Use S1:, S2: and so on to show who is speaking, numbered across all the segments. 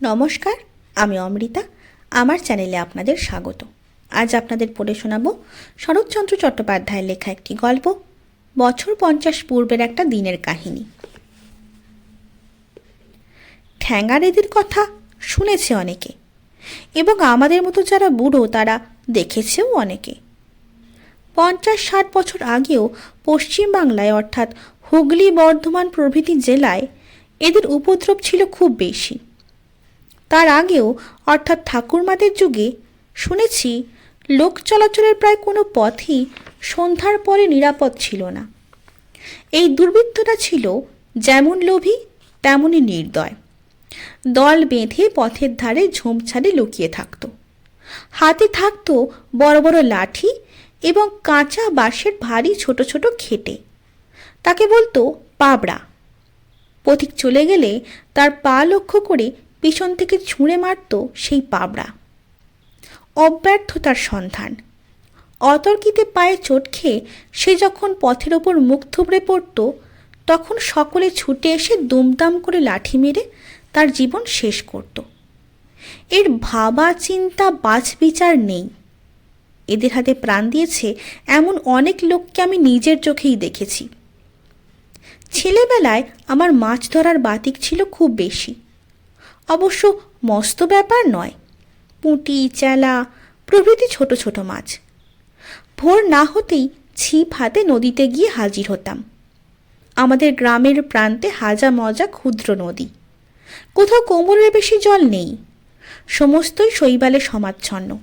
S1: নমস্কার, আমি অমৃতা। আমার চ্যানেলে আপনাদের স্বাগত। আজ আপনাদের পড়ে শোনাব শরৎচন্দ্র চট্টোপাধ্যায়ের লেখা একটি গল্প, বছর পঞ্চাশ পূর্বের একটা দিনের কাহিনী। ঠ্যাঙ্গারেদের কথা শুনেছে অনেকে, এবং আমাদের মতো যারা বুড়ো তারা দেখেছেও অনেকে। পঞ্চাশ ষাট বছর আগেও পশ্চিমবাংলায় অর্থাৎ হুগলি বর্ধমান প্রভৃতি জেলায়, এদের উপদ্রব ছিল খুব বেশি। তার আগেও, অর্থাৎ ঠাকুরমাদের যুগে, শুনেছি লোক চলাচলের প্রায় কোনো পথই সন্ধ্যার পরে নিরাপদ ছিল না। এই দুর্বৃত্তরা ছিল যেমন লোভী, তেমনই নির্দয়। দল বেঁধে পথের ধারে ঝোপঝাড়ে লুকিয়ে থাকত। হাতে থাকতো বড় বড় লাঠি এবং কাঁচা বাঁশের ভারী ছোট ছোট খেটে। তাকে বলতো পাবড়া। পথিক চলে গেলে তার পা লক্ষ্য করে পিছন থেকে ছুঁড়ে মারত সেই পাবড়া। অব্যর্থতার সন্ধান। অতর্কিতে পায়ে চোট খেয়ে সে যখন পথের ওপর মুখ থুবড়ে পড়ত, তখন সকলে ছুটে এসে দুমদাম করে লাঠি মেরে তার জীবন শেষ করত। এর ভাবা চিন্তা বাছ বিচার নেই। এদের হাতে প্রাণ দিয়েছে এমন অনেক লোককে আমি নিজের চোখেই দেখেছি। ছেলেবেলায় আমার মাছ ধরার বাতিক ছিল খুব বেশি। অবশ্য মস্ত ব্যাপার নয়। পুঁটি, চেলা, প্রভৃতি ছোট ছোট মাছ। ভোর না হতেই ছিপ হাতে নদীতে গিয়ে হাজির হতাম। আমাদের গ্রামের প্রান্তে হাজা মজা ক্ষুদ্র নদী। কোথাও কোমরের বেশি জল নেই। সমস্তই শৈবালে সমাচ্ছন্ন।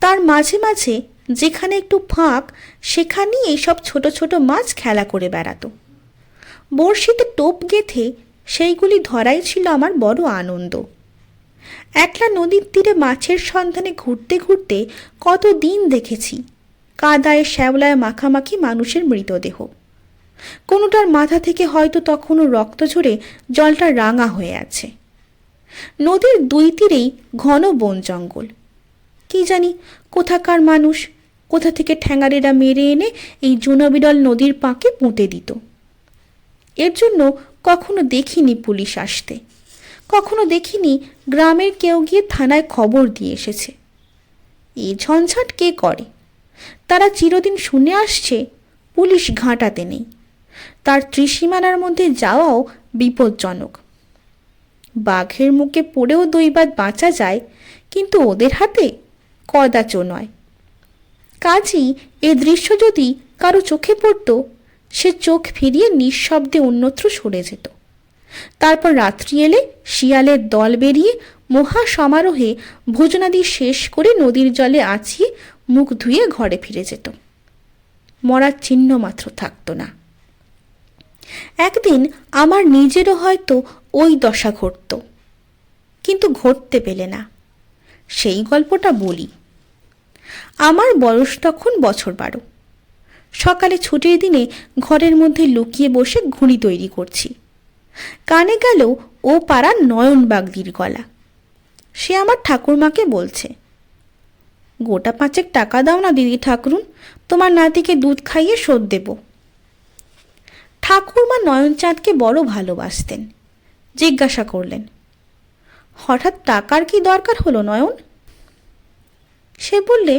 S1: তার মাঝে মাঝে যেখানে একটু ফাঁক, সেখানেই এইসব ছোট ছোট মাছ খেলা করে বেড়াতো। বড়শিতে টোপ গেঁথে সেইগুলি ধরাই ছিল আমার বড় আনন্দ। একলা নদীর তীরে মাছের সন্ধানে ঘুরতে ঘুরতে কত দিন দেখেছি, কাদায় শ্যাওলায় মাখামাখি মানুষের মৃতদেহ। কোনোটার মাথা থেকে হয়তো তখনও রক্ত ঝরে জলটা রাঙা হয়ে আছে। নদীর দুই তীরেই ঘন বন জঙ্গল। কি জানি কোথাকার মানুষ, কোথা থেকে ঠ্যাঙারেরা মেরে এনে এই জুনবিরল নদীর পাঁকে পুঁতে দিত। এর জন্য কখনো দেখিনি পুলিশ আসতে। কখনো দেখিনি গ্রামের কেউ গিয়ে থানায় খবর দিয়ে এসেছে। এই ঝঞ্ঝাট কে করে? তারা চিরদিন শুনে আসছে, পুলিশ ঘাঁটাতে নেই। তার ত্রিসীমানার মধ্যে যাওয়াও বিপজ্জনক। বাঘের মুখে পড়েও দৈবাত বাঁচা যায়, কিন্তু ওদের হাতে কদাচ নয়। কাজী এ দৃশ্য যদি কারও চোখে পড়তো সে চোখ ফিরিয়ে নিঃশব্দে অন্যত্র সরে যেত। তারপর রাত্রি এলে শিয়ালের দল বেরিয়ে মহা সমারোহে ভোজনাদি শেষ করে নদীর জলে আছিয়ে মুখ ধুয়ে ঘরে ফিরে যেত। মরার চিহ্ন মাত্র থাকতো না। একদিন আমার নিজেরও হয়তো ওই দশা ঘটত, কিন্তু ঘটতে পেলে না। সেই গল্পটা বলি। আমার বয়স তখন বছর বারো। সকালে ছুটির দিনে ঘরের মধ্যে লুকিয়ে বসে ঘুড়ি তৈরি করছি। কানে গেল, ও পাড়ার নয়ন বাগদির গলা। সে আমার ঠাকুরমাকে বলছে, গোটা পাঁচেক টাকা দাও না দিদি ঠাকুরুন, তোমার নাতিকে দুধ খাইয়ে শোধ দেব। ঠাকুরমা নয়নচাঁদকে বড় ভালোবাসতেন, জিজ্ঞাসা করলেন, হঠাৎ টাকার কি দরকার হলো নয়ন? সে বললে,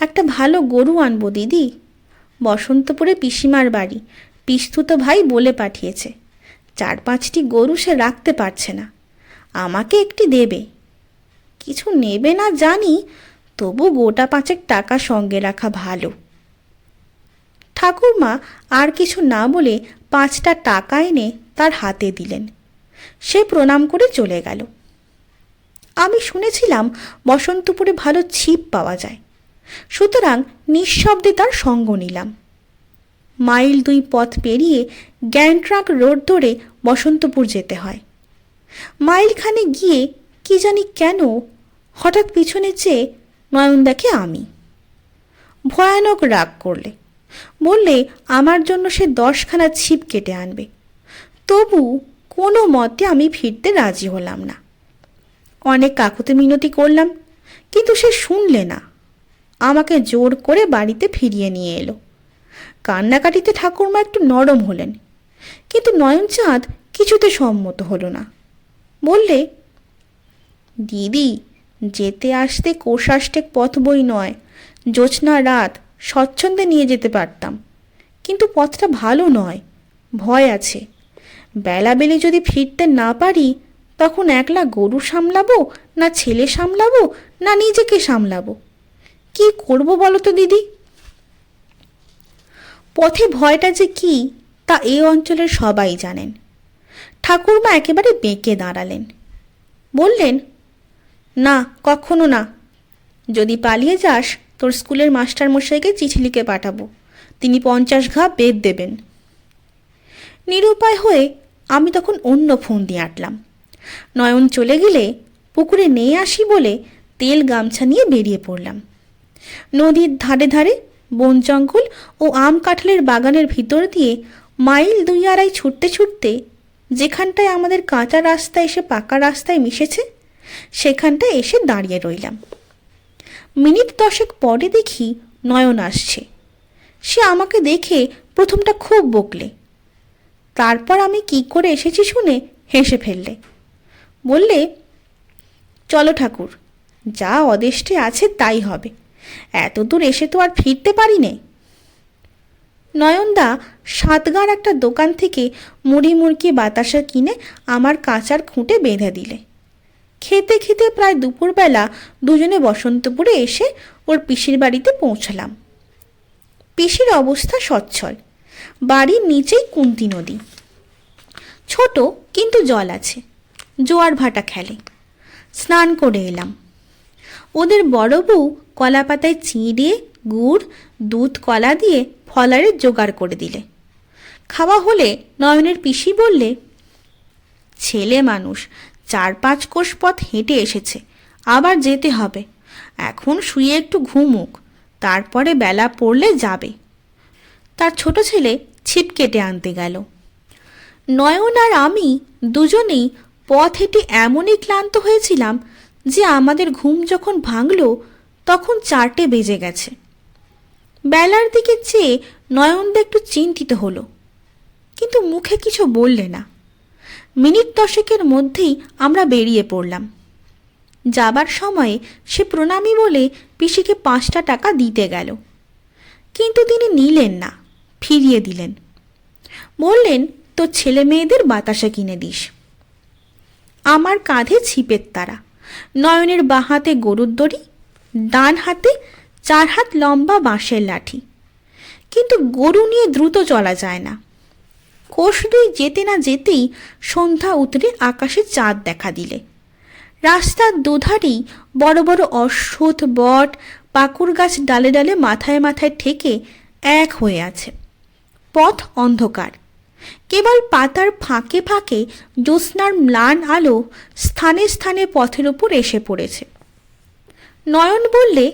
S1: একটা ভালো গরু আনব দিদি। বসন্তপুরে পিসিমার বাড়ি। পিস্তুত ভাই বলে পাঠিয়েছে। চার পাঁচটি গরু সে রাখতে পারছে না। আমাকে একটি দেবে। কিছু নেবে না জানি, তবু গোটা পাঁচেক টাকা সঙ্গে রাখা ভালো। ঠাকুরমা আর কিছু না বলে পাঁচটা টাকা এনে তার হাতে দিলেন। সে প্রণাম করে চলে গেল। আমি শুনেছিলাম বসন্তপুরে ভালো ছিপ পাওয়া যায়। সুতরাং নিঃশব্দে তার সঙ্গ নিলাম। মাইল দুই পথ পেরিয়ে গ্যান্ট্রাক রোড ধরে বসন্তপুর যেতে হয়। মাইলখানে গিয়ে কি জানি কেন হঠাৎ পিছনে চেয়ে নয়ন দেখে আমি। ভয়ানক রাগ করলে। বললে, আমার জন্য সে দশখানা ছিপ কেটে আনবে। তবু কোনো মতে আমি ফিরতে রাজি হলাম না। অনেক কাকুতে মিনতি করলাম, কিন্তু সে শুনলে না। আমাকে জোর করে বাড়িতে ফিরিয়ে নিয়ে এলো। কান্নাকাটিতে ঠাকুরমা একটু নরম হলেন, কিন্তু নয়নচাঁদ কিছুতে সম্মত হলো না। বললে, দিদি, যেতে আসতে কোষাষ্টেক পথ বই নয়, জ্যোৎস্না রাত, স্বচ্ছন্দে নিয়ে যেতে পারতাম। কিন্তু পথটা ভালো নয়, ভয় আছে। বেলাবেলি যদি ফিরতে না পারি, তখন একলা গরু সামলাবো, না ছেলে সামলাবো, না নিজেকে সামলাবো? কি করব বলো তো দিদি? পথে ভয়টা যে কি, তা এই অঞ্চলের সবাই জানেন। ঠাকুরমা একেবারে বেঁকে দাঁড়ালেন। বললেন, না, কখনো না। যদি পালিয়ে যাস, তোর স্কুলের মাস্টার মশাইকে চিঠি লিখে পাঠাবো। তিনি পঞ্চাশ ঘা বেদ দেবেন। নিরুপায় হয়ে আমি তখন অন্য ফোন দিয়ে আটলাম। নয়ন চলে গেলে পুকুরে নিয়ে আসি বলে তেল গামছা নিয়ে বেরিয়ে পড়লাম। নদীর ধারে ধারে, বন জঙ্গল ও আম কাঁঠালের বাগানের ভিতর দিয়ে মাইল দুই আড়াই ছুটতে ছুটতে যেখানটায় আমাদের কাঁচা রাস্তা এসে পাকা রাস্তায় মিশেছে, সেখানটায় এসে দাঁড়িয়ে রইলাম। মিনিট দশেক পরে দেখি নয়ন আসছে। সে আমাকে দেখে প্রথমটা খুব বকলে। তারপর আমি কি করে এসেছি শুনে হেসে ফেললে। বললে, চলো ঠাকুর, যা অদেষ্টে আছে তাই হবে। এত দূর এসে তো আর ফিরতে পারি নে নয়নদা সাতগাঁর একটা দোকান থেকে মুড়ি মুড়কি বাতাসা কিনে আমার কাঁচার খুঁটে বেঁধে দিলে। খেতে খেতে প্রায় দুপুরবেলা দুজনে বসন্তপুরে এসে ওর পিসির বাড়িতে পৌঁছলাম। পিসির অবস্থা সচ্ছল। বাড়ির নিচেই কুন্তি নদী। ছোট কিন্তু জল আছে। জোয়ার ভাটা খেলে। স্নান করে এলাম। ওদের বড় বউ কলা পাতায় চিঁড়ে, গুড়, দুধ, কলা দিয়ে ফলারের জোগাড় করে দিলে। খাওয়া হলে নয়নের পিসি বললে, ছেলে মানুষ চার পাঁচ কোষ পথ হেঁটে এসেছে, আবার যেতে হবে। এখন শুয়ে একটু ঘুমুক, তারপরে বেলা পড়লে যাবে। তার ছোট ছেলে ছিপ কেটে আনতে গেল। নয়ন আর আমি দুজনেই পথ হেঁটে এমনই ক্লান্ত হয়েছিলাম যে আমাদের ঘুম যখন ভাঙল তখন চারটে বেজে গেছে। বেলার দিকে চেয়ে নয়নদা একটু চিন্তিত হলো, কিন্তু মুখে কিছু বললে না। মিনিট দশেকের মধ্যেই আমরা বেরিয়ে পড়লাম। যাবার সময়ে সে প্রণামী বলে পিসিকে পাঁচটা টাকা দিতে গেল, কিন্তু তিনি নিলেন না, ফিরিয়ে দিলেন। বললেন, তোর ছেলে মেয়েদের বাতাসা কিনে দিস। আমার কাঁধে ছিপের তারা, নয়নের বাঁ হাতে গরুর দড়ি ডান হাতে, চার হাত লম্বা বাঁশের লাঠি। কিন্তু গরু নিয়ে দ্রুত চলা যায় না। কোষ দুই যেতে না যেতেই সন্ধ্যা উতরে আকাশে চাঁদ দেখা দিলে। রাস্তার দুধারেই বড় বড় অশ্বত্থ বট পাকুর গাছ ডালে ডালে মাথায় মাথায় ঠেকে এক হয়ে আছে। পথ অন্ধকার। কেবল পাতার ফাঁকে ফাঁকে জ্যোৎস্নার ম্লান আলো স্থানে স্থানে পথের উপর এসে পড়েছে। নয়ন বললে,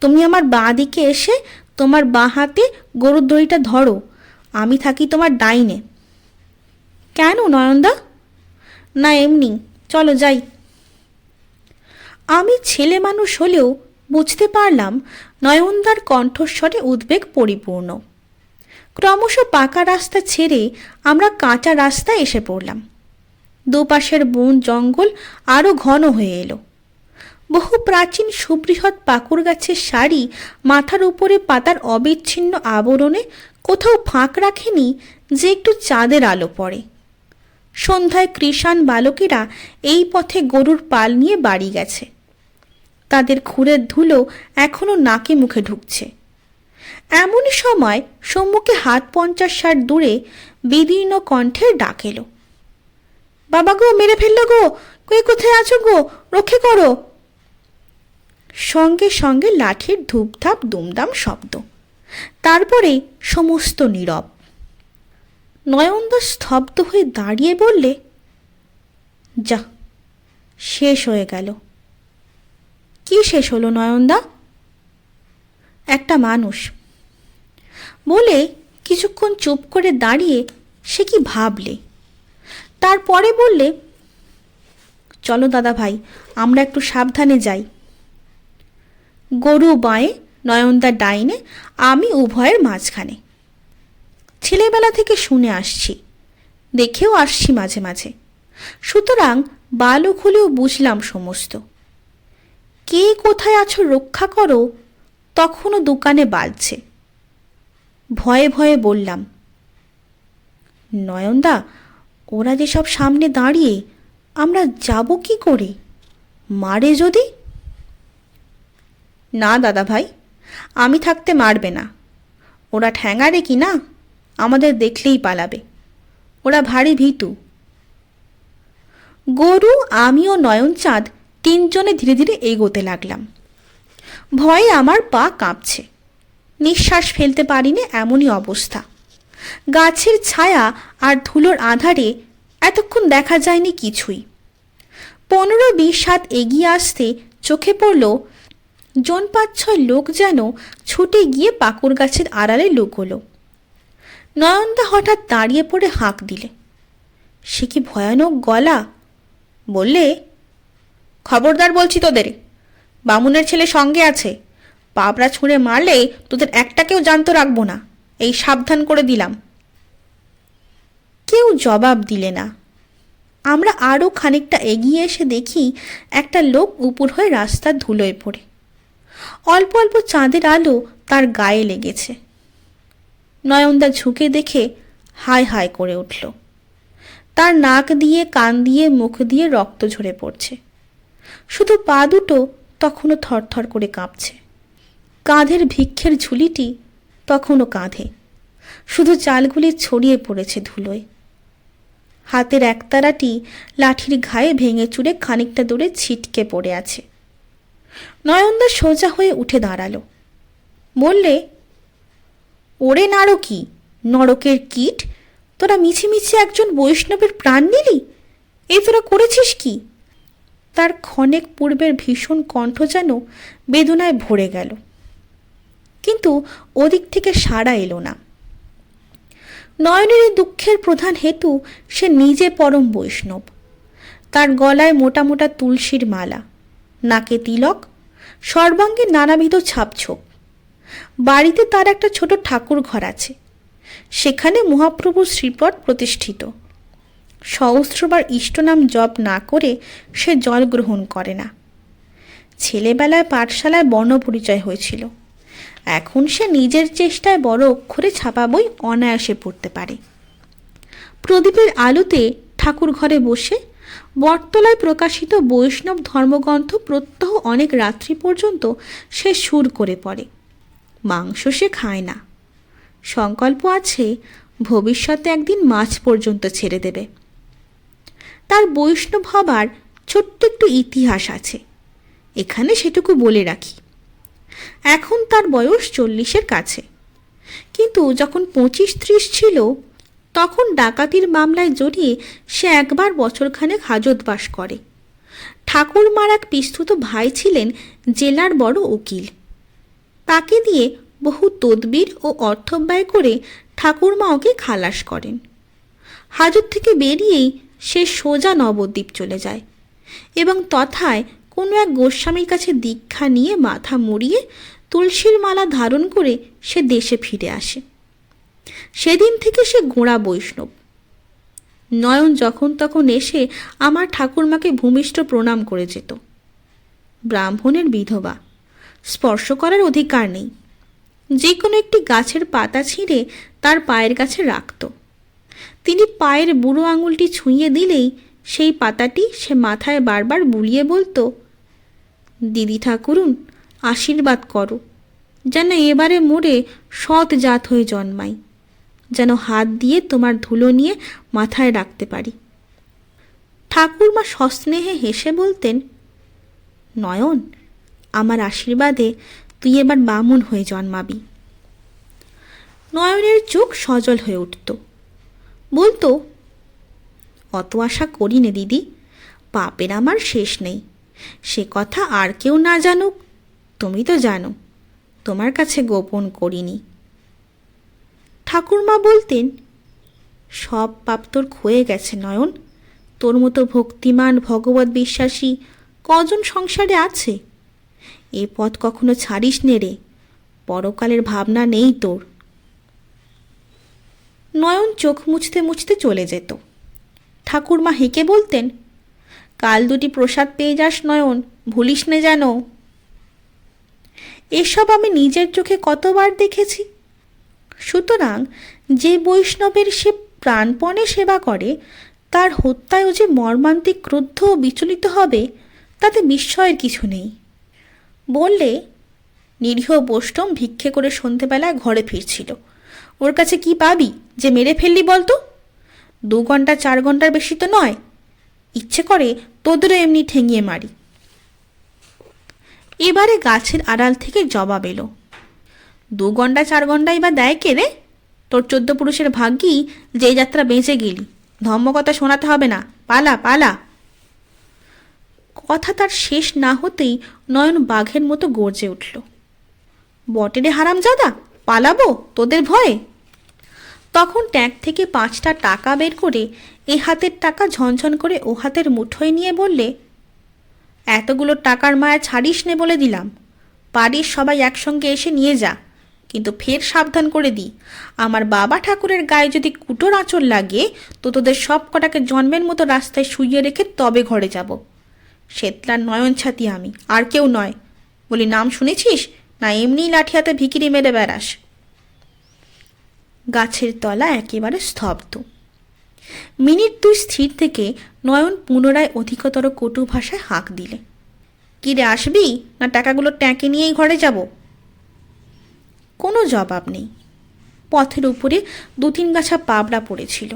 S1: তুমি আমার বাঁ দিকে এসে তোমার বাঁ হাতে গরুর দড়িটা ধরো, আমি থাকি তোমার ডাইনে। কেন নয়নদা? না, এমনি। চলো যাই। আমি ছেলে মানুষ হলেও বুঝতে পারলাম নয়নদার কণ্ঠস্বরে উদ্বেগ পরিপূর্ণ। ক্রমশ পাকা রাস্তা ছেড়ে আমরা কাঁচা রাস্তায় এসে পড়লাম। দুপাশের বন জঙ্গল আরও ঘন হয়ে এলো। বহু প্রাচীন সুবৃহৎ পাকুর গাছের শাড়ি মাথার উপরে পাতার অবিচ্ছিন্ন আবরণে কোথাও ফাঁক রাখেনি যে একটু চাঁদের আলো পড়ে। সন্ধ্যায় কৃষাণ বালকেরা এই পথে গরুর পাল নিয়ে বাড়ি গেছে। তাদের খুঁড়ের ধুলো এখনও নাকে মুখে ঢুকছে। এমনই সময় সম্মুখে হাত পঞ্চাশ ষাট দূরে বিদীর্ণ কণ্ঠে ডাক বাবা গো, মেরে ফেলল গো! কে কোথায় আছো গো? রক্ষে করো! সঙ্গে সঙ্গে লাঠির ধূপধাপ, দুমদাম শব্দ। তারপরে সমস্ত নীরব। নয়নদা স্তব্ধ হয়ে দাঁড়িয়ে বললে, যা, শেষ হয়ে গেল। কি শেষ হলো নয়নদা? একটা মানুষ। বলে কিছুক্ষণ চুপ করে দাঁড়িয়ে সে কি ভাবলে। তারপরে বললে, চলো দাদা ভাই আমরা একটু সাবধানে যাই। গরু বাঁয়ে, নয়নদা ডাইনে, আমি উভয়ের মাঝখানে। ছেলেবেলা থেকে শুনে আসছি, দেখেও আসছি মাঝে মাঝে। সুতরাং বালক হলেও বুঝলাম সমস্ত। কে কোথায় আছো রক্ষা করো, তখনও দোকানে বাজছে। ভয়ে ভয়ে বললাম, নয়নদা, ওরা যেসব সামনে দাঁড়িয়ে, আমরা যাব কি করে? মারে যদি? না দাদা ভাই আমি থাকতে মারবে না। ওরা ঠ্যাঙারে কি না? আমাদের দেখলেই পালাবে। ওরা ভারী ভীতু। গরু আমি ও নয়নচাঁদ তিনজনে ধীরে ধীরে এগোতে লাগলাম। ভয়ে আমার পা কাঁপছে। নিঃশ্বাস ফেলতে পারিনি এমনই অবস্থা। গাছের ছায়া আর ধুলোর আধারে এতক্ষণ দেখা যায়নি কিছুই। পনেরো বিশ হাত এগিয়ে আসতে চোখে পড়ল জন পাঁচ ছয় লোক যেন ছুটে গিয়ে পাকুর গাছের আড়ালে লুকোলো নয়নদা হঠাৎ দাঁড়িয়ে পড়ে হাঁক দিলে। সে কি ভয়ানক গলা? বললে, খবরদার বলছি তোদের, বামুনের ছেলে সঙ্গে আছে। পাপড়া ছুঁড়ে মারলে তোদের একটাকেও জানতো রাখব না। এই সাবধান করে দিলাম। কেউ জবাব দিলে না। আমরা আরও খানিকটা এগিয়ে এসে দেখি একটা লোক উপর হয়ে রাস্তার ধুলোয় পড়ে। অল্প অল্প চাঁদের আলো তার গায়ে লেগেছে। নয়নদা ঝুঁকে দেখে হায় হায় করে উঠল। তার নাক দিয়ে, কান দিয়ে, মুখ দিয়ে রক্ত ঝরে পড়ছে। শুধু পা দুটো তখনও থরথর করে কাঁপছে। কাঁধের ভিক্ষের ঝুলিটি তখনও কাঁধে। শুধু চালগুলি ছড়িয়ে পড়েছে ধুলোয়। হাতের একতারাটি লাঠির ঘায়ে ভেঙে চুড়ে খানিকটা দূরে ছিটকে পড়ে আছে। নয়নদা সোজা হয়ে উঠে দাঁড়াল। বললে, ওরে নারকি, নরকের কীট? তোরা মিছিমিছি একজন বৈষ্ণবের প্রাণ নিলি? এ তোরা করেছিস কি? তার ক্ষণেক পূর্বের ভীষণ কণ্ঠ যেন বেদনায় ভরে গেল। কিন্তু ওদিক থেকে সাড়া এলো না। নয়নের এই দুঃখের প্রধান হেতু, সে নিজে পরম বৈষ্ণব। তার গলায় মোটা মোটা তুলসীর মালা। নাকে তিলক, সর্বাঙ্গে নানাবিধ ছাপছোপ। বাড়িতে তার একটা ছোট ঠাকুর ঘর আছে। সেখানে মহাপ্রভুর শ্রীপদ প্রতিষ্ঠিত। সহস্রবার ইষ্টনাম জপ না করে সে জল গ্রহণ করে না। ছেলেবেলায় পাঠশালায় বর্ণপরিচয় হয়েছিল। এখন সে নিজের চেষ্টায় বড় অক্ষরে ছাপা বই অনায়াসে পড়তে পারে। প্রদীপের আলোতে ঠাকুর ঘরে বসে বটতলায় প্রকাশিত বৈষ্ণব ধর্মগ্রন্থ প্রত্যহ অনেক রাত্রি পর্যন্ত সে সুর করে পড়ে। মাংস সে খায় না। সংকল্প আছে, ভবিষ্যতে একদিন মাছ পর্যন্ত ছেড়ে দেবে। তার বৈষ্ণব হবার ছোট্ট একটু ইতিহাস আছে। এখানে সেটুকু বলে রাখি। এখন তার বয়স চল্লিশের কাছে। কিন্তু যখন পঁচিশ ত্রিশ ছিল তখন ডাকাতির মামলায় জড়িয়ে সে একবার বছরখানেক হাজতবাস করে। ঠাকুরমার এক পিস্তুত ভাই ছিলেন জেলার বড় উকিল। তাকে দিয়ে বহু তদবির ও অর্থ ব্যয় করে ঠাকুরমা ওকে খালাস করেন। হাজত থেকে বেরিয়েই সে সোজা নবদ্বীপ চলে যায় এবং তথায় কোনো এক গোস্বামীর কাছে দীক্ষা নিয়ে মাথা মুড়িয়ে তুলসীর মালা ধারণ করে সে দেশে ফিরে আসে। সেদিন থেকে সে গোড়া বৈষ্ণব। নয়ন যখন তখন এসে আমার ঠাকুরমাকে ভূমিষ্ঠ প্রণাম করে যেত। ব্রাহ্মণের বিধবা, স্পর্শ করার অধিকার নেই। যে কোনো একটি গাছের পাতা ছিঁড়ে তার পায়ের কাছে রাখত। তিনি পায়ের বুড়ো আঙুলটি ছুঁয়ে দিলেই সেই পাতাটি সে মাথায় বারবার বুলিয়ে বলতো, দিদি ঠাকুরুন, আশীর্বাদ করো, যেন এবারে মোড়ে সৎ জাত হয়ে জন্মাই। যেন হাত দিয়ে তোমার ধুলো নিয়ে মাথায় রাখতে পারি। ঠাকুরমা সস্নেহে হেসে বলতেন, নয়ন, আমার আশীর্বাদে তুই এবার বামুন হয়ে জন্মাবি। নয়নের চোখ সজল হয়ে উঠত। বলতো, অত আশা করি নে দিদি, পাপের আমার শেষ নেই। সে কথা আর কেউ না জানুক, তুমি তো জানো, তোমার কাছে গোপন করিনি। ঠাকুরমা বলতেন, সব পাপ তোর ক্ষয়ে গেছে, নয়ন। তোর মতো ভক্তিমান, ভগবত বিশ্বাসী কজন সংসারে আছে? এ পথ কখনো ছাড়িস নে রে, পরকালের ভাবনা নেই তোর। নয়ন চোখ মুছতে মুছতে চলে যেত। ঠাকুরমা হেঁকে বলতেন, কাল দুটি প্রসাদ পেয়ে যাস, নয়ন, ভুলিস নে যেন। এসব আমি নিজের চোখে কতবার দেখেছি সুতরাং যে বৈষ্ণবের সে প্রাণপণে সেবা করে, তার হত্যায়ও যে মর্মান্তিক ক্রুদ্ধ ও বিচলিত হবে, তাতে বিস্ময়ের কিছু নেই। বললে, নিরীহ বৈষ্ণব ভিক্ষে করে সন্ধেবেলায় ঘরে ফিরছিল। ওর কাছে কি পাবি যে মেরে ফেললি বলতো? দু ঘণ্টা চার ঘণ্টার বেশি তো নয়। ইচ্ছে করে তোদেরও এমনি ঠেঙিয়ে মারি। এবারে গাছের আড়াল থেকে জবাব এলো। দু ঘণ্টা, চার ঘন্টাই বা দেয় কে রে? তোর চোদ্দ পুরুষের ভাগ্যি যে যাত্রা বেঁচে গেলি। ধর্মকথা শোনাতে হবে না। পালা পালা। কথা তার শেষ না হতেই নয়ন বাঘের মতো গর্জে উঠল। বটেরে হারামজাদা, পালাবো তোদের ভয়ে? তখন ট্যাঙ্ক থেকে পাঁচটা টাকা বের করে এ হাতের টাকা ঝনঝন করে ও হাতের মুঠোয় নিয়ে বললে, এতগুলো টাকার মায়া ছাড়িস নে বলে দিলাম। বাড়ির সবাই একসঙ্গে এসে নিয়ে যা। কিন্তু ফের সাবধান করে দিই। আমার বাবা ঠাকুরের গায়ে যদি কুটোর আঁচল লাগে, তো তোদের সব কটাকে জন্মের মতো রাস্তায় শুইয়ে রেখে তবে ঘরে যাব। শ্বেতলার নয়ন ছাতি আমি, আর কেউ নয়। বলি, নাম শুনেছিস? না এমনি লাঠি হাতে ভিকিরি মেরে বেড়াস। গাছের তলা একেবারে স্তব্ধ। মিনিট দুই স্থির থেকে নয়ন পুনরায় অধিকতর কটু ভাষায় হাঁক দিলে। কিরে আসবি? না টাকাগুলো ট্যাঁকে নিয়েই ঘরে যাব? কোনো জবাব নেই। পথের উপরে দু তিন গাছা পাবড়া পড়েছিল।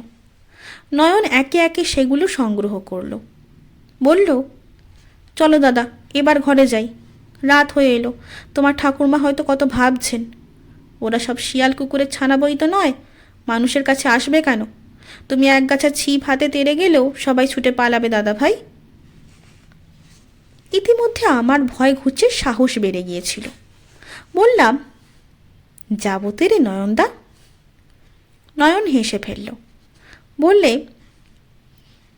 S1: নয়ন একে একে সেগুলো সংগ্রহ করল। বলল, চলো দাদা, এবার ঘরে যাই। রাত হয়ে এলো। তোমার ঠাকুরমা হয়তো কত ভাবছেন। ওরা সব শিয়াল কুকুরের ছানা বই তো নয়। মানুষের কাছে আসবে কেন? তুমি এক গাছা ছিপ হাতে তেড়ে গেলেও সবাই ছুটে পালাবে, দাদা ভাই। ইতিমধ্যে আমার ভয় ঘুরছে সাহস বেড়ে গিয়েছিল। বললাম যাব তেরে নয়নদা নয়ন হেসে ফেলল। বললে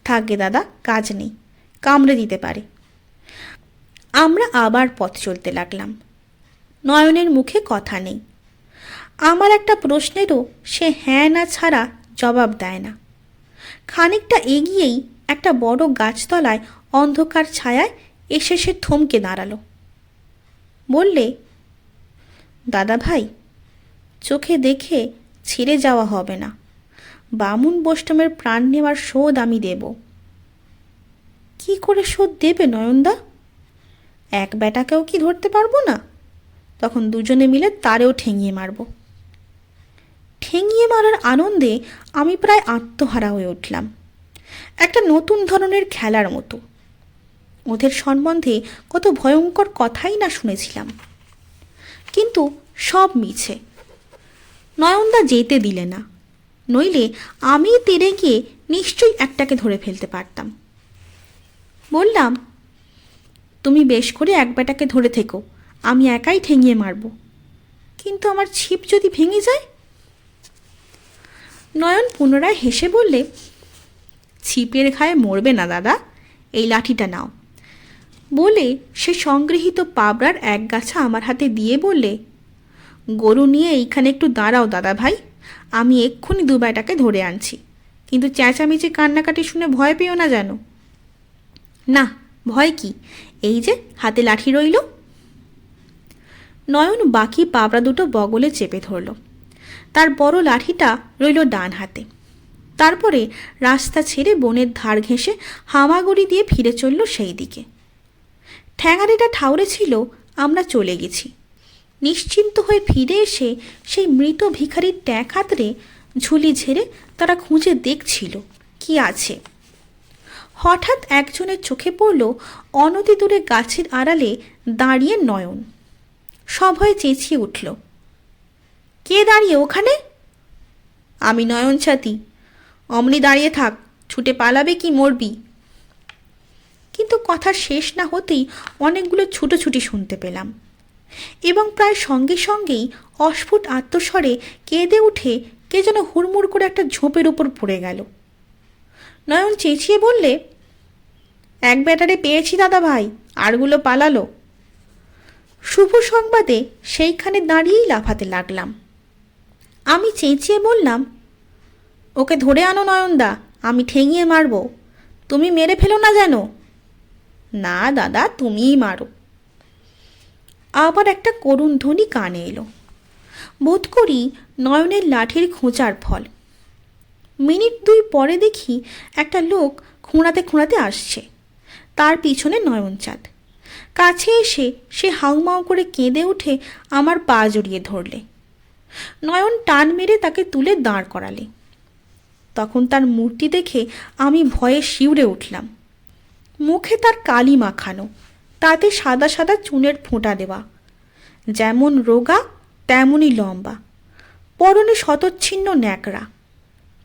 S1: থাকবে দাদা, কাজ নেই, কামড়ে দিতে পারে। আমরা আবার পথ চলতে লাগলাম। নয়নের মুখে কথা নেই। আমার একটা প্রশ্নেরও সে হ্যাঁ না ছাড়া জবাব দেয় না। খানিকটা এগিয়েই একটা বড় গাছতলায় অন্ধকার ছায়ায় এসে সে থমকে দাঁড়াল। বললে, দাদা ভাই চোখে দেখে ছেড়ে যাওয়া হবে না। বামুন বৈষ্ণবের প্রাণ নেওয়ার শোধ আমি দেব। কি করে শোধ দেবে নয়নদা? এক বেটাকেও কি ধরতে পারব না? তখন দুজনে মিলে তারেও ঠেঙিয়ে মারব। ঠেঙিয়ে মারার আনন্দে আমি প্রায় আত্মহারা হয়ে উঠলাম। একটা নতুন ধরনের খেলার মতো। ওদের সম্বন্ধে কত ভয়ঙ্কর কথাই না শুনেছিলাম। কিন্তু সব মিছে। নয়নদা যেতে দিলে না। নইলে আমি তেড়ে গিয়ে নিশ্চয়ই একটাকে ধরে ফেলতে পারতাম। বললাম, তুমি বেশ করে এক বেটাকে ধরে থেকো, আমি একাই ঠেঙিয়ে মারব। কিন্তু আমার ছিপ যদি ভেঙে যায়? নয়ন পুনরায় হেসে বললে, ছিপের ঘায়ে মরবে না দাদা, এই লাঠিটা নাও। বলে সে সংগৃহীত পাবড়ার এক গাছা আমার হাতে দিয়ে বললে গরু নিয়ে এইখানে একটু দাঁড়াও দাদা ভাই। আমি এক্ষুনি দুবাইটাকে ধরে আনছি। কিন্তু চেঁচামেচি কান্নাকাটি শুনে ভয় পেও না যেন না, ভয় কি? এই যে হাতে লাঠি রইল। নয়ন বাকি পাবড়া দুটো বগলে চেপে ধরল। তার বড় লাঠিটা রইল ডান হাতে। তারপরে রাস্তা ছেড়ে বনের ধার ঘেঁষে হামাগুড়ি দিয়ে ফিরে চলল সেই দিকে ঠ্যাঙারিটা ঠাউরে ছিল, আমরা চলে গেছি। নিশ্চিন্ত হয়ে ফিরে এসে সেই মৃত ভিখারির ট্যাঁক হাতরে ঝুলি ঝেড়ে তারা খুঁজে দেখছিল। কি আছে? হঠাৎ একজনের চোখে পড়ল অনতি দূরে গাছের আড়ালে দাঁড়িয়ে নয়ন। সভয়ে চেঁচিয়ে উঠল, কে দাঁড়িয়ে ওখানে? আমি নয়ন ছাতি। অমনি দাঁড়িয়ে থাক, ছুটে পালাবে কি মরবি? কিন্তু কথা শেষ না হতেই অনেকগুলো ছুটোছুটি শুনতে পেলাম। এবং প্রায় সঙ্গে সঙ্গেই অস্ফুট আত্মস্বরে কেঁদে উঠে কে যেন হুড়মুড় করে একটা ঝোপের উপর পড়ে গেল। নয়ন চেঁচিয়ে বললে, এক ব্যাটারে পেয়েছি দাদা ভাই, আরগুলো পালালো। শুভ সংবাদে সেইখানে দাঁড়িয়েই লাফাতে লাগলাম। আমি চেঁচিয়ে বললাম, ওকে ধরে আনো নয়নদা, আমি ঠেঙিয়ে মারব। তুমি মেরে ফেলো না যেন? না দাদা, তুমিই মারো। আবার একটা করুণ ধ্বনি কানে এলো। বোধ করি নয়নের লাঠির খোঁচার ফল। মিনিট দুই পরে দেখি একটা লোক খুঁড়াতে খুঁড়াতে আসছে। তার পিছনে নয়নচাঁদ। কাছে এসে সে হাউমাউ করে কেঁদে উঠে আমার পা জড়িয়ে ধরলে। নয়ন টান মেরে তাকে তুলে দাঁড় করালে। তখন তার মূর্তি দেখে আমি ভয়ে শিউরে উঠলাম। মুখে তার কালি মাখানো। তাতে সাদা সাদা চুনের ফোঁটা দেওয়া। যেমন রোগা, তেমনই লম্বা। পরনে শতচ্ছিন্ন ন্যাকড়া।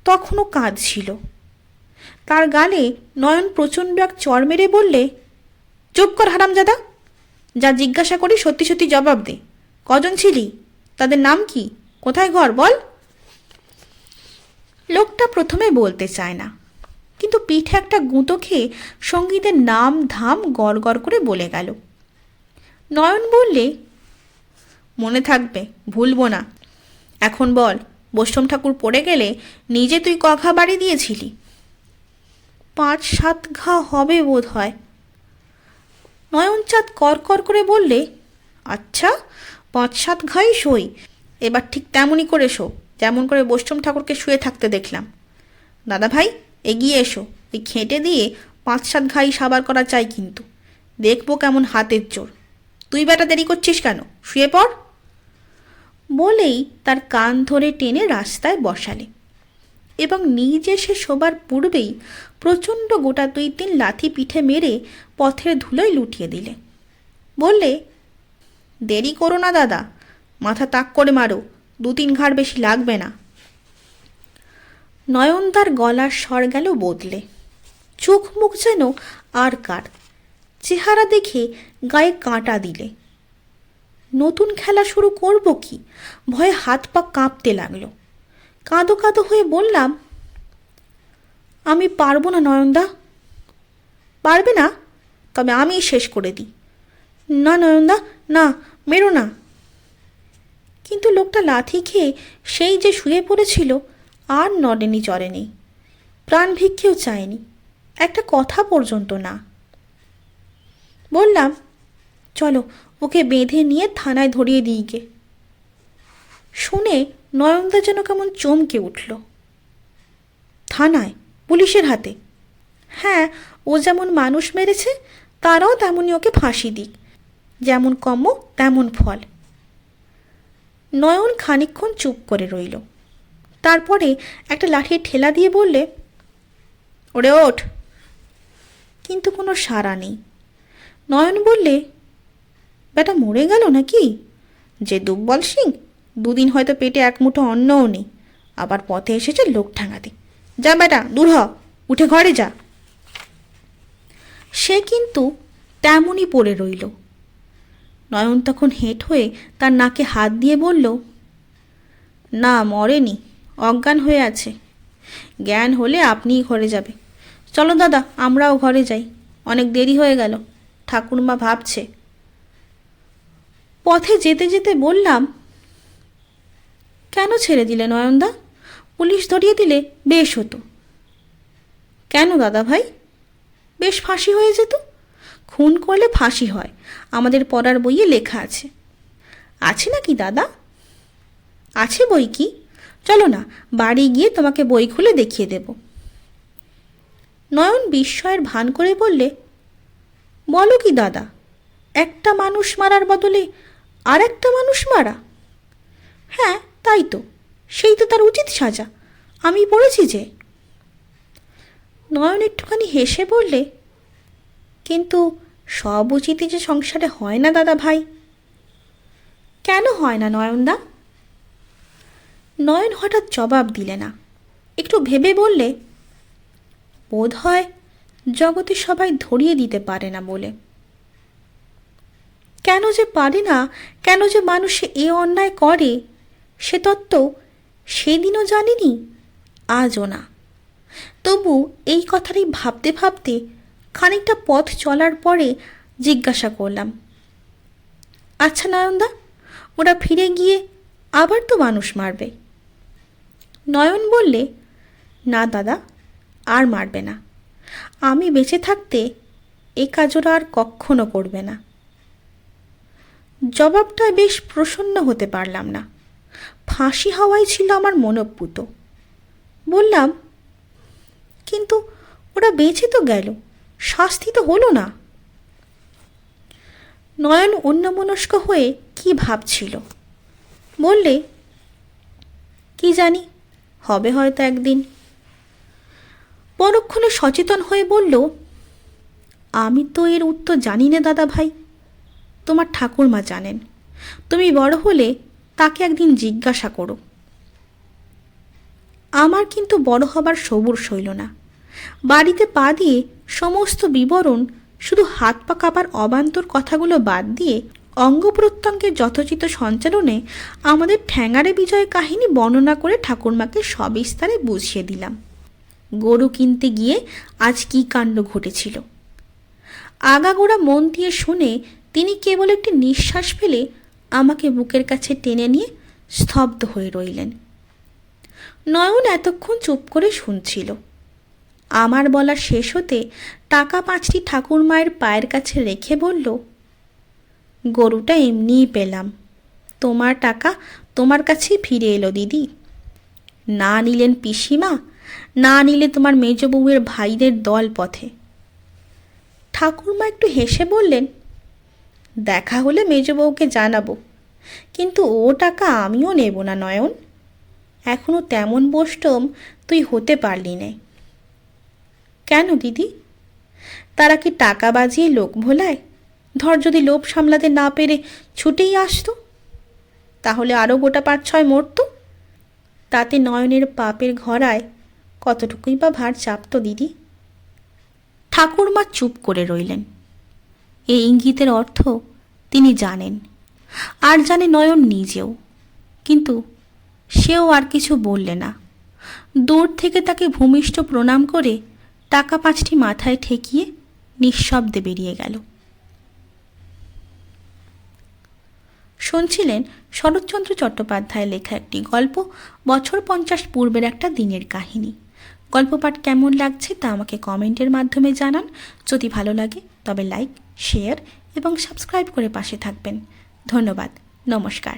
S1: তখনও কাঁদছিল তার গালে নয়ন প্রচণ্ড এক চর মেরে বললে, চুপ কর হারামজাদা। যা জিজ্ঞাসা করি সত্যি সত্যি জবাব দে। কজন ছিলি? তাদের নাম কি? কোথায় ঘর বল? লোকটা প্রথমে বলতে চায় না। কিন্তু পিঠে একটা গুঁতো খেয়ে সঙ্গীতের নাম ধাম গড় গড় করে বলে গেল। নয়ন বললে, মনে থাকবে, ভুলবো না। এখন বল, বৈষ্ণব ঠাকুর পড়ে গেলে নিজে তুই কঘা বাড়ি দিয়েছিলি? পাঁচ সাত ঘা হবে বোধ হয় নয়নচাঁদ কর কর করে বললে আচ্ছা পাঁচ সাত ঘাই সই এবার ঠিক তেমনই করে শো। যেমন করে বৈষ্ণব ঠাকুরকে শুয়ে থাকতে দেখলাম। দাদা ভাই এগিয়ে এসো। ওই খেঁটে দিয়ে পাঁচ সাত ঘাই সাবার করা চাই কিন্তু। দেখব কেমন হাতের চোর। তুই বেটা দেরি করছিস কেন? শুয়ে পড়। বলেই তার কান ধরে টেনে রাস্তায় বসালে। এবং নিজে সে শোবার পূর্বেই প্রচণ্ড গোটা দুই তিন লাথি পিঠে মেরে পথের ধুলোয় লুটিয়ে দিলে। বললে, দেরি করো না দাদা। মাথা তাক করে মারো। দু তিন ঘাড় বেশি লাগবে না। নয়নদার গলার স্বর গেল বদলে। চোখ মুখ যেন আর কার। চেহারা দেখে গায়ে কাঁটা দিলে। নতুন খেলা শুরু করব কি? ভয়ে হাত পা কাঁপতে লাগল। কাঁদো কাঁদো হয়ে বললাম, আমি পারব না নয়নদা। পারবে না? তবে আমি শেষ করে দিই। না নয়নদা, না, মেরো না। কিন্তু লোকটা লাথি খেয়ে সেই যে শুয়ে পড়েছিল আর নড়েনি, চড়েনি। প্রাণ ভিক্ষেও চায়নি। একটা কথা পর্যন্ত না। বললাম, চলো, ওকে বেঁধে নিয়ে থানায় ধরিয়ে দিই গে। শুনে নয়নদা যেন কেমন চমকে উঠল। থানায়? পুলিশের হাতে? হ্যাঁ ও যেমন মানুষ মেরেছে, তারাও তেমনই ওকে ফাঁসি দিক। যেমন কম্ম তেমন ফল। নয়ন খানিকক্ষণ চুপ করে রইল। তারপরে একটা লাঠির ঠেলা দিয়ে বললে, ওরে ওঠ। কিন্তু কোনো সাড়া নেই। নয়ন বললে, বেটা মরে গেল নাকি? যে দুব্বল সিং দুদিন হয়তো পেটে এক মুঠো অন্নও নেই, আবার পথে এসেছে লোক ঠাঙাতে। যা বেটা, দূর হ, উঠে ঘরে যা। সে কিন্তু তেমনই পড়ে রইল। নয়ন তখন হেঁট হয়ে তার নাকে হাত দিয়ে বলল, না, মরেনি। অজ্ঞান হয়ে আছে। জ্ঞান হলে আপনিই ঘরে যাবে। চলো দাদা, আমরাও ঘরে যাই। অনেক দেরি হয়ে গেল। ঠাকুরমা ভাবছে। পথে যেতে যেতে বললাম, কেন ছেড়ে দিলে নয়নদা? পুলিশ ধরিয়ে দিলে বেশ হতো। কেন দাদা ভাই? বেশ ফাঁসি হয়ে যেত? খুন করলে ফাঁসি হয়। আমাদের পড়ার বইয়ে লেখা আছে। আছে নাকি দাদা? আছে বই কি? চলো না, বাড়ি গিয়ে তোমাকে বই খুলে দেখিয়ে দেব। নয়ন বিস্ময়ের ভান করে বললে, বলো কি দাদা, একটা মানুষ মারার বদলে আর একটা মানুষ মারা? হ্যাঁ তাই তো, সেই তো তার উচিত সাজা, আমি পড়েছি যে। নয়ন একটুখানি হেসে বললে, কিন্তু সব উচিতই যে সংসারে হয় না দাদা ভাই। কেন হয় না নয়নদা? নয়ন হঠাৎ জবাব দিলে না। একটু ভেবে বললে বোধ হয় জগতে সবাই ধরিয়ে দিতে পারে না বলে। কেন যে পারে না, কেন যে মানুষ এ অন্যায় করে, সে তত্ত্ব সেদিনও জানিনি, আজও না। তবু এই কথাটাই ভাবতে ভাবতে খানিকটা পথ চলার পরে জিজ্ঞাসা করলাম আচ্ছা নয়নদা, ওরা ফিরে গিয়ে আবার তো মানুষ মারবে। নয়ন বললে, না দাদা, আর মারবে না। আমি বেঁচে থাকতে এ কাজ ওরা আর কখনো করবে না। জবাবটা বেশ প্রসন্ন হতে পারলাম না। ফাঁসি হওয়াই ছিল আমার মনোপুত বললাম, কিন্তু ওরা বেঁচে তো গেল, শাস্তি তো হলো না। নয়ন অন্যমনস্ক হয়ে কি ভাবছিল? বললে, কি জানি হবে হয়তো একদিন। পরক্ষণে সচেতন হয়ে বলল, আমি তো এর উত্তর জানি না দাদা ভাই। তোমার ঠাকুরমা জানেন। তুমি বড় হলে তাকে একদিন জিজ্ঞাসা করো। আমার কিন্তু বড় হবার সবুর সইল না। বাড়িতে পা দিয়ে সমস্ত বিবরণ শুধু হাত পা কাঁপার অবান্তর কথাগুলো বাদ দিয়ে অঙ্গ প্রত্যঙ্গের যথোচিত সঞ্চালনে আমাদের ঠ্যাঙারে বিজয় কাহিনী বর্ণনা করে ঠাকুরমাকে সবিস্তারে বুঝিয়ে দিলাম। গরু কিনতে গিয়ে আজ কি কাণ্ড ঘটেছিল? আগাগোড়া মন দিয়ে শুনে তিনি কেবল একটি নিঃশ্বাস ফেলে আমাকে বুকের কাছে টেনে নিয়ে স্তব্ধ হয়ে রইলেন। নয়ন এতক্ষণ চুপ করে শুনছিল। আমার বলা শেষ হতে টাকা পাঁচটি ঠাকুর মায়ের পায়ের কাছে রেখে বলল গরুটা এমনিই পেলাম। তোমার টাকা তোমার কাছেই ফিরে এলো, দিদি। না নিলেন পিসিমা, না নিলে তোমার মেজ বউয়ের ভাইদের দল পথে। ঠাকুরমা একটু হেসে বললেন, দেখা হলে মেজ বউকে জানাব, কিন্তু ও টাকা আমিও নেব না, নয়ন। এখনও তেমন বষ্টম তুই হতে পারলি নে। কেন, দিদি? তারা কি টাকা বাজিয়ে লোক ভোলায়? ধর যদি লোভ সামলাতে না পেরে ছুটেই আসতো, তাহলে আরও গোটা পাঁচ ছয় মরত। তাতে নয়নের পাপের ঘরায় কতটুকুই বা ভার চাপতো দিদি? ঠাকুরমা চুপ করে রইলেন। এই ইঙ্গিতের অর্থ তিনি জানেন, আর জানে নয়ন নিজেও। কিন্তু সেও আর কিছু বললে না। দূর থেকে তাকে ভূমিষ্ঠ প্রণাম করে টাকা পাঁচটি মাথায় ঠেকিয়ে নিঃশব্দে বেরিয়ে গেল। শুনছিলেন শরৎচন্দ্র চট্টোপাধ্যায় লেখা একটি গল্প, বছর পঞ্চাশ পূর্বের একটা দিনের কাহিনী। গল্প পাঠ কেমন লাগছে তা আমাকে কমেন্টের মাধ্যমে জানান। যদি ভালো লাগে, তবে লাইক, শেয়ার এবং সাবস্ক্রাইব করে পাশে থাকবেন। ধন্যবাদ, নমস্কার।